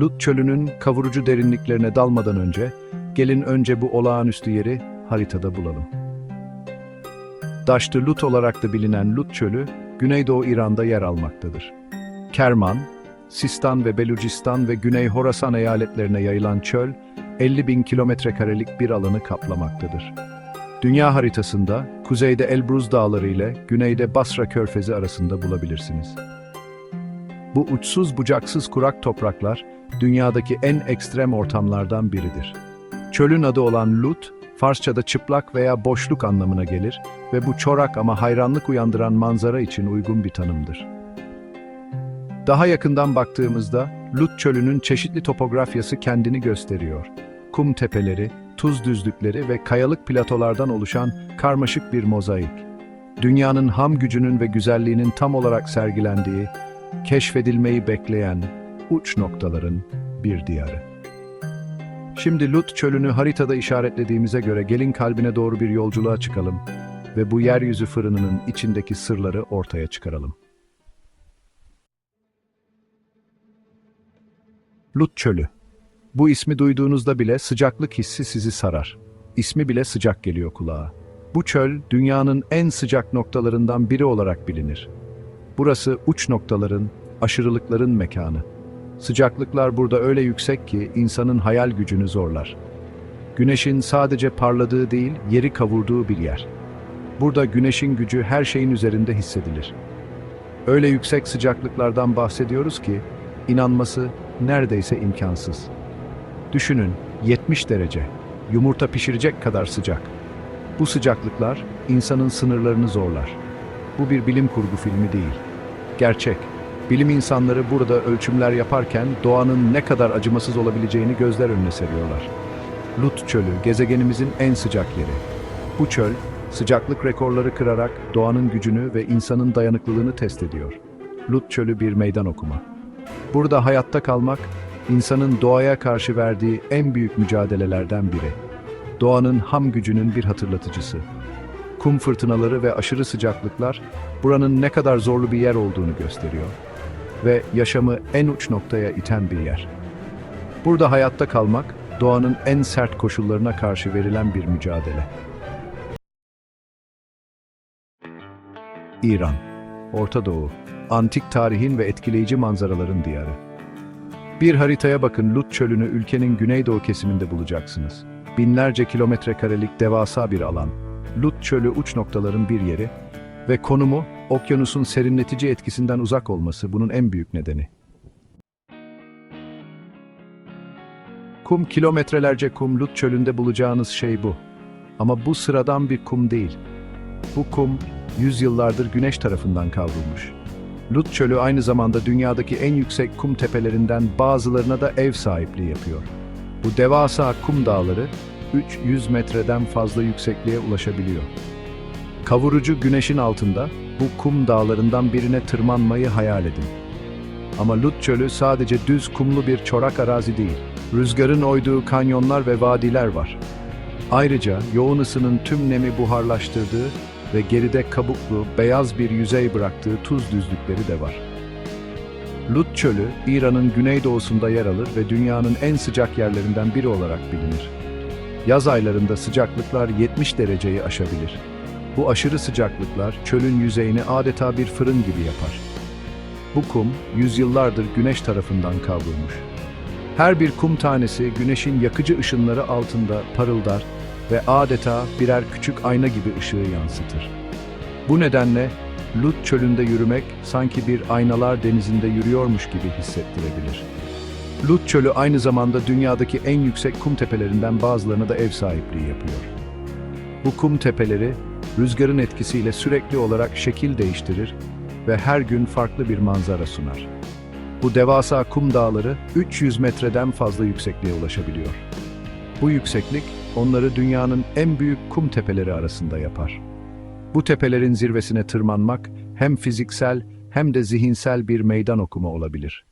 Lut çölünün kavurucu derinliklerine dalmadan önce, gelin önce bu olağanüstü yeri haritada bulalım. Daştı Lut olarak da bilinen Lut çölü, Güneydoğu İran'da yer almaktadır. Kerman, Sistan ve Belucistan ve Güney Horasan eyaletlerine yayılan çöl, 50 bin kilometre karelik bir alanı kaplamaktadır. Dünya haritasında, kuzeyde Elbruz Dağları ile güneyde Basra Körfezi arasında bulabilirsiniz. Bu uçsuz bucaksız kurak topraklar, dünyadaki en ekstrem ortamlardan biridir. Çölün adı olan Lut, Farsçada çıplak veya boşluk anlamına gelir ve bu çorak ama hayranlık uyandıran manzara için uygun bir tanımdır. Daha yakından baktığımızda, Lut çölünün çeşitli topografyası kendini gösteriyor. Kum tepeleri, tuz düzlükleri ve kayalık platolardan oluşan karmaşık bir mozaik. Dünyanın ham gücünün ve güzelliğinin tam olarak sergilendiği, keşfedilmeyi bekleyen uç noktaların bir diyarı. Şimdi Lut çölünü haritada işaretlediğimize göre gelin kalbine doğru bir yolculuğa çıkalım ve bu yeryüzü fırınının içindeki sırları ortaya çıkaralım. Lut çölü. Bu ismi duyduğunuzda bile sıcaklık hissi sizi sarar. İsmi bile sıcak geliyor kulağa. Bu çöl dünyanın en sıcak noktalarından biri olarak bilinir. Burası uç noktaların, aşırılıkların mekanı. Sıcaklıklar burada öyle yüksek ki insanın hayal gücünü zorlar. Güneşin sadece parladığı değil, yeri kavurduğu bir yer. Burada güneşin gücü her şeyin üzerinde hissedilir. Öyle yüksek sıcaklıklardan bahsediyoruz ki, inanması neredeyse imkansız. Düşünün, 70 derece, yumurta pişirecek kadar sıcak. Bu sıcaklıklar insanın sınırlarını zorlar. Bu bir bilim kurgu filmi değil. Gerçek. Bilim insanları burada ölçümler yaparken doğanın ne kadar acımasız olabileceğini gözler önüne seriyorlar. Lut çölü gezegenimizin en sıcak yeri. Bu çöl sıcaklık rekorları kırarak doğanın gücünü ve insanın dayanıklılığını test ediyor. Lut çölü bir meydan okuma. Burada hayatta kalmak insanın doğaya karşı verdiği en büyük mücadelelerden biri. Doğanın ham gücünün bir hatırlatıcısı. Kum fırtınaları ve aşırı sıcaklıklar buranın ne kadar zorlu bir yer olduğunu gösteriyor ve yaşamı en uç noktaya iten bir yer. Burada hayatta kalmak doğanın en sert koşullarına karşı verilen bir mücadele. İran, Orta Doğu, antik tarihin ve etkileyici manzaraların diyarı. Bir haritaya bakın Lut çölünü ülkenin güneydoğu kesiminde bulacaksınız. Binlerce kilometre karelik devasa bir alan. Lut çölü uç noktaların bir yeri ve konumu okyanusun serinletici etkisinden uzak olması bunun en büyük nedeni. Kum kilometrelerce kum Lut çölünde bulacağınız şey bu. Ama bu sıradan bir kum değil. Bu kum yüzyıllardır güneş tarafından kavrulmuş. Lut çölü aynı zamanda dünyadaki en yüksek kum tepelerinden bazılarına da ev sahipliği yapıyor. Bu devasa kum dağları 300 metreden fazla yüksekliğe ulaşabiliyor. Kavurucu güneşin altında bu kum dağlarından birine tırmanmayı hayal edin. Ama Lut çölü sadece düz kumlu bir çorak arazi değil. Rüzgarın oyduğu kanyonlar ve vadiler var. Ayrıca yoğun ısının tüm nemi buharlaştırdığı ve geride kabuklu, beyaz bir yüzey bıraktığı tuz düzlükleri de var. Lut çölü, İran'ın güneydoğusunda yer alır ve dünyanın en sıcak yerlerinden biri olarak bilinir. Yaz aylarında sıcaklıklar 70 dereceyi aşabilir. Bu aşırı sıcaklıklar çölün yüzeyini adeta bir fırın gibi yapar. Bu kum, yüzyıllardır güneş tarafından kavrulmuş. Her bir kum tanesi güneşin yakıcı ışınları altında parıldar ve adeta birer küçük ayna gibi ışığı yansıtır. Bu nedenle Lut çölünde yürümek sanki bir aynalar denizinde yürüyormuş gibi hissettirebilir. Lut çölü aynı zamanda dünyadaki en yüksek kum tepelerinden bazılarına da ev sahipliği yapıyor. Bu kum tepeleri rüzgarın etkisiyle sürekli olarak şekil değiştirir ve her gün farklı bir manzara sunar. Bu devasa kum dağları 300 metreden fazla yüksekliğe ulaşabiliyor. Bu yükseklik onları dünyanın en büyük kum tepeleri arasında yapar. Bu tepelerin zirvesine tırmanmak hem fiziksel hem de zihinsel bir meydan okuma olabilir.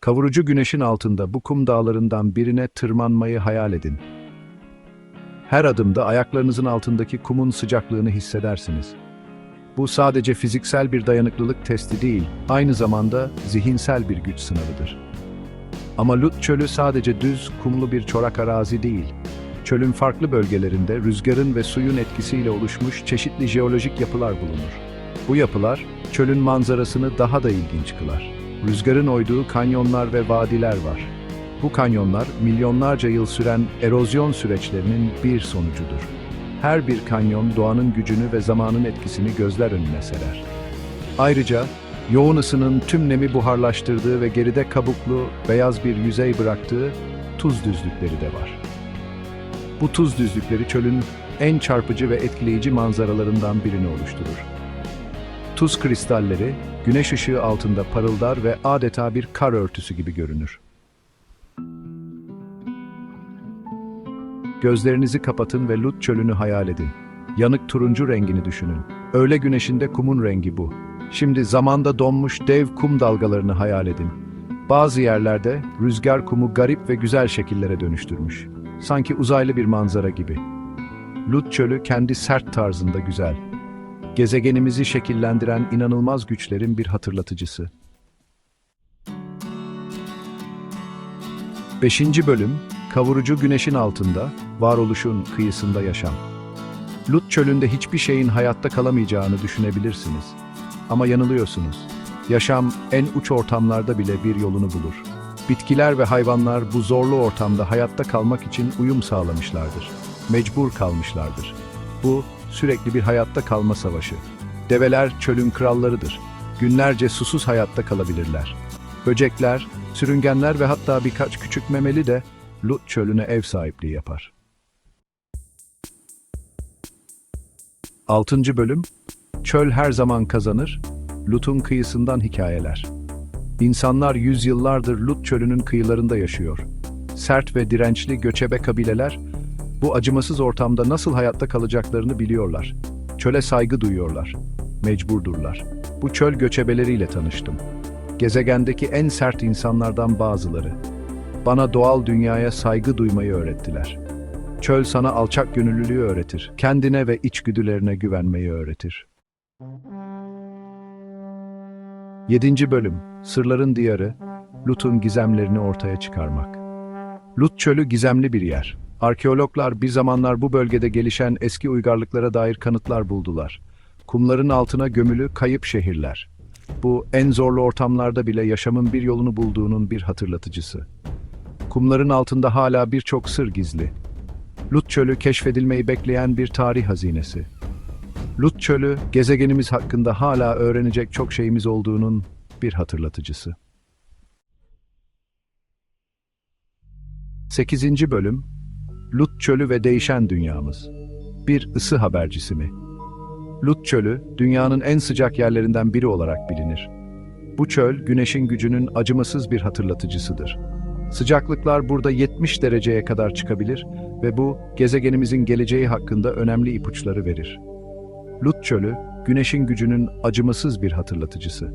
Kavurucu güneşin altında bu kum dağlarından birine tırmanmayı hayal edin. Her adımda ayaklarınızın altındaki kumun sıcaklığını hissedersiniz. Bu sadece fiziksel bir dayanıklılık testi değil, aynı zamanda zihinsel bir güç sınavıdır. Ama Lut Çölü sadece düz, kumlu bir çorak arazi değil. Çölün farklı bölgelerinde rüzgarın ve suyun etkisiyle oluşmuş çeşitli jeolojik yapılar bulunur. Bu yapılar, çölün manzarasını daha da ilginç kılar. Rüzgarın oyduğu kanyonlar ve vadiler var. Bu kanyonlar, milyonlarca yıl süren erozyon süreçlerinin bir sonucudur. Her bir kanyon doğanın gücünü ve zamanın etkisini gözler önüne serer. Ayrıca yoğun ısının tüm nemi buharlaştırdığı ve geride kabuklu, beyaz bir yüzey bıraktığı tuz düzlükleri de var. Bu tuz düzlükleri çölün en çarpıcı ve etkileyici manzaralarından birini oluşturur. Tuz kristalleri güneş ışığı altında parıldar ve adeta bir kar örtüsü gibi görünür. Gözlerinizi kapatın ve Lut çölünü hayal edin. Yanık turuncu rengini düşünün. Öğle güneşinde kumun rengi bu. Şimdi zamanda donmuş dev kum dalgalarını hayal edin. Bazı yerlerde rüzgar kumu garip ve güzel şekillere dönüştürmüş. Sanki uzaylı bir manzara gibi. Lut çölü kendi sert tarzında güzel. Gezegenimizi şekillendiren inanılmaz güçlerin bir hatırlatıcısı. 5. bölüm Kavurucu güneşin altında, varoluşun kıyısında yaşam. Lut çölünde hiçbir şeyin hayatta kalamayacağını düşünebilirsiniz. Ama yanılıyorsunuz. Yaşam en uç ortamlarda bile bir yolunu bulur. Bitkiler ve hayvanlar bu zorlu ortamda hayatta kalmak için uyum sağlamışlardır. Mecbur kalmışlardır. Bu sürekli bir hayatta kalma savaşı. Develer çölün krallarıdır. Günlerce susuz hayatta kalabilirler. Böcekler, sürüngenler ve hatta birkaç küçük memeli de Lut çölüne ev sahipliği yapar. 6. bölüm Çöl her zaman kazanır, Lut'un kıyısından hikayeler. İnsanlar yüzyıllardır Lut çölünün kıyılarında yaşıyor. Sert ve dirençli göçebe kabileler, bu acımasız ortamda nasıl hayatta kalacaklarını biliyorlar. Çöle saygı duyuyorlar. Mecburdurlar. Bu çöl göçebeleriyle tanıştım. Gezegendeki en sert insanlardan bazıları. Bana doğal dünyaya saygı duymayı öğrettiler. Çöl sana alçak gönüllülüğü öğretir. Kendine ve içgüdülerine güvenmeyi öğretir. 7. Bölüm Sırların Diyarı Lut'un gizemlerini ortaya çıkarmak. Lut çölü gizemli bir yer. Arkeologlar bir zamanlar bu bölgede gelişen eski uygarlıklara dair kanıtlar buldular. Kumların altına gömülü kayıp şehirler. Bu en zorlu ortamlarda bile yaşamın bir yolunu bulduğunun bir hatırlatıcısı. Kumların altında hala birçok sır gizli. Lut çölü keşfedilmeyi bekleyen bir tarih hazinesi. Lut çölü, gezegenimiz hakkında hala öğrenecek çok şeyimiz olduğunun bir hatırlatıcısı. 8. Bölüm Lut çölü ve değişen dünyamız. Bir ısı habercisi mi? Lut çölü, dünyanın en sıcak yerlerinden biri olarak bilinir. Bu çöl, güneşin gücünün acımasız bir hatırlatıcısıdır. Sıcaklıklar burada 70 dereceye kadar çıkabilir ve bu, gezegenimizin geleceği hakkında önemli ipuçları verir. Lut çölü, güneşin gücünün acımasız bir hatırlatıcısı.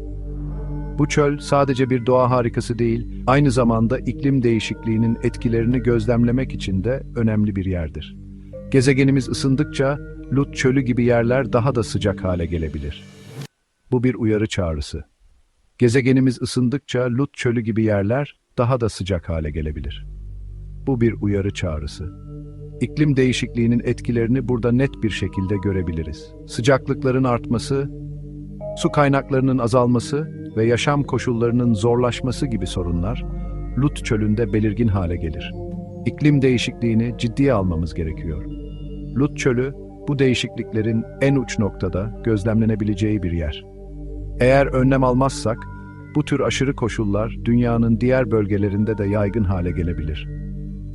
Bu çöl sadece bir doğa harikası değil, aynı zamanda iklim değişikliğinin etkilerini gözlemlemek için de önemli bir yerdir. Gezegenimiz ısındıkça Lut çölü gibi yerler daha da sıcak hale gelebilir. Bu bir uyarı çağrısı. Gezegenimiz ısındıkça Lut çölü gibi yerler daha da sıcak hale gelebilir. Bu bir uyarı çağrısı. İklim değişikliğinin etkilerini burada net bir şekilde görebiliriz. Sıcaklıkların artması, su kaynaklarının azalması ve yaşam koşullarının zorlaşması gibi sorunlar Lut çölünde belirgin hale gelir. İklim değişikliğini ciddiye almamız gerekiyor. Lut çölü bu değişikliklerin en uç noktada gözlemlenebileceği bir yer. Eğer önlem almazsak bu tür aşırı koşullar dünyanın diğer bölgelerinde de yaygın hale gelebilir.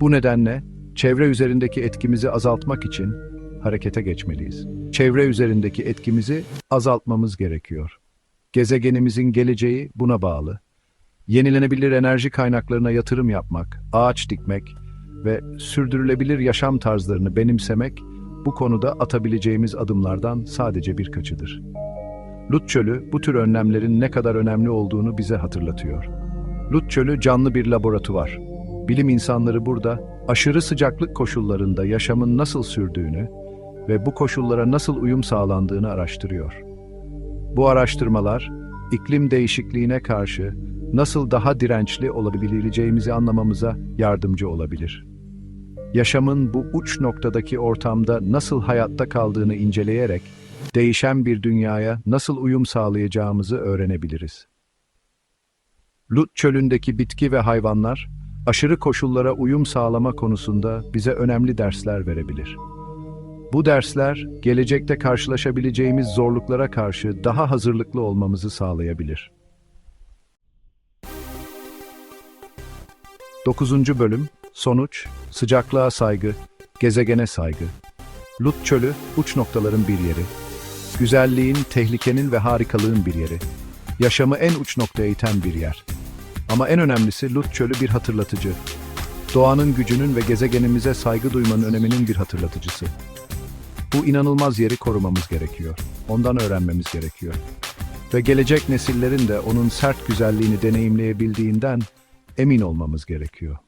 Bu nedenle çevre üzerindeki etkimizi azaltmak için harekete geçmeliyiz. Çevre üzerindeki etkimizi azaltmamız gerekiyor. Gezegenimizin geleceği buna bağlı. Yenilenebilir enerji kaynaklarına yatırım yapmak, ağaç dikmek ve sürdürülebilir yaşam tarzlarını benimsemek bu konuda atabileceğimiz adımlardan sadece birkaçıdır. Lut Çölü bu tür önlemlerin ne kadar önemli olduğunu bize hatırlatıyor. Lut Çölü canlı bir laboratuvar. Bilim insanları burada aşırı sıcaklık koşullarında yaşamın nasıl sürdüğünü ve bu koşullara nasıl uyum sağlandığını araştırıyor. Bu araştırmalar iklim değişikliğine karşı nasıl daha dirençli olabileceğimizi anlamamıza yardımcı olabilir. Yaşamın bu uç noktadaki ortamda nasıl hayatta kaldığını inceleyerek değişen bir dünyaya nasıl uyum sağlayacağımızı öğrenebiliriz. Lut çölündeki bitki ve hayvanlar aşırı koşullara uyum sağlama konusunda bize önemli dersler verebilir. Bu dersler gelecekte karşılaşabileceğimiz zorluklara karşı daha hazırlıklı olmamızı sağlayabilir. 9. bölüm Sonuç Sıcaklığa saygı, gezegene saygı. Lut çölü uç noktaların bir yeri. Güzelliğin, tehlikenin ve harikalığın bir yeri. Yaşamı en uç noktaya iten bir yer. Ama en önemlisi Lut çölü bir hatırlatıcı. Doğanın gücünün ve gezegenimize saygı duymanın öneminin bir hatırlatıcısı. Bu inanılmaz yeri korumamız gerekiyor. Ondan öğrenmemiz gerekiyor. Ve gelecek nesillerin de onun sert güzelliğini deneyimleyebildiğinden emin olmamız gerekiyor.